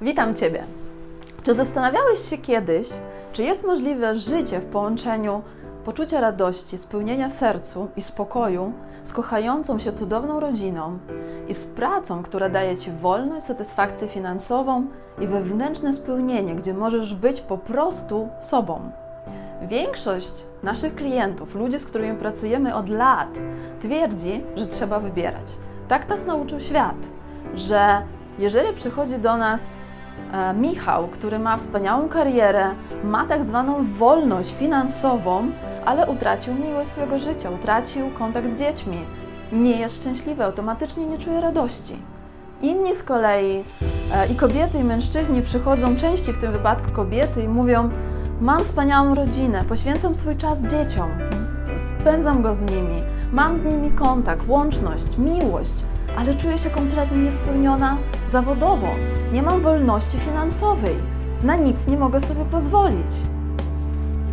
Witam Ciebie. Czy zastanawiałeś się kiedyś, czy jest możliwe życie w połączeniu poczucia radości, spełnienia w sercu i spokoju z kochającą się cudowną rodziną i z pracą, która daje Ci wolność, satysfakcję finansową i wewnętrzne spełnienie, gdzie możesz być po prostu sobą? Większość naszych klientów, ludzi, z którymi pracujemy od lat, twierdzi, że trzeba wybierać. Tak nas nauczył świat, że jeżeli przychodzi do nas Michał, który ma wspaniałą karierę, ma tak zwaną wolność finansową, ale utracił miłość swojego życia, utracił kontakt z dziećmi, nie jest szczęśliwy, automatycznie nie czuje radości. Inni z kolei e, i kobiety, i mężczyźni przychodzą częściej w tym wypadku kobiety i mówią: Mam wspaniałą rodzinę, poświęcam swój czas dzieciom, spędzam go z nimi, mam z nimi kontakt, łączność, miłość, ale czuję się kompletnie niespełniona zawodowo. Nie mam wolności finansowej, na nic nie mogę sobie pozwolić.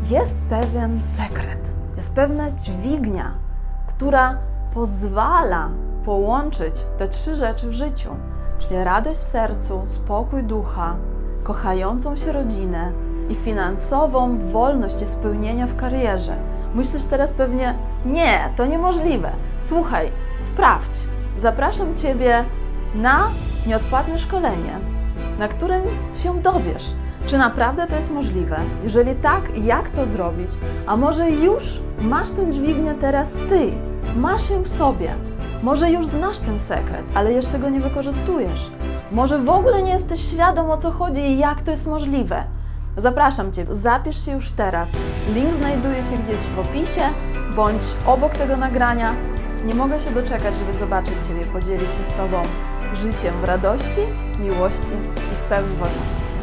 Jest pewien sekret, jest pewna dźwignia, która pozwala połączyć te trzy rzeczy w życiu, czyli radość w sercu, spokój ducha, kochającą się rodzinę i finansową wolność i spełnienia w karierze. Myślisz teraz pewnie, nie, to niemożliwe. Słuchaj, sprawdź. Zapraszam Ciebie na nieodpłatne szkolenie, na którym się dowiesz, czy naprawdę to jest możliwe. Jeżeli tak, jak to zrobić? A może już masz tę dźwignię teraz Ty, masz ją w sobie. Może już znasz ten sekret, ale jeszcze go nie wykorzystujesz. Może w ogóle nie jesteś świadom o co chodzi i jak to jest możliwe. Zapraszam Cię, zapisz się już teraz. Link znajduje się gdzieś w opisie bądź obok tego nagrania. Nie mogę się doczekać, żeby zobaczyć Ciebie, podzielić się z Tobą życiem w radości, miłości i w pełni wolności.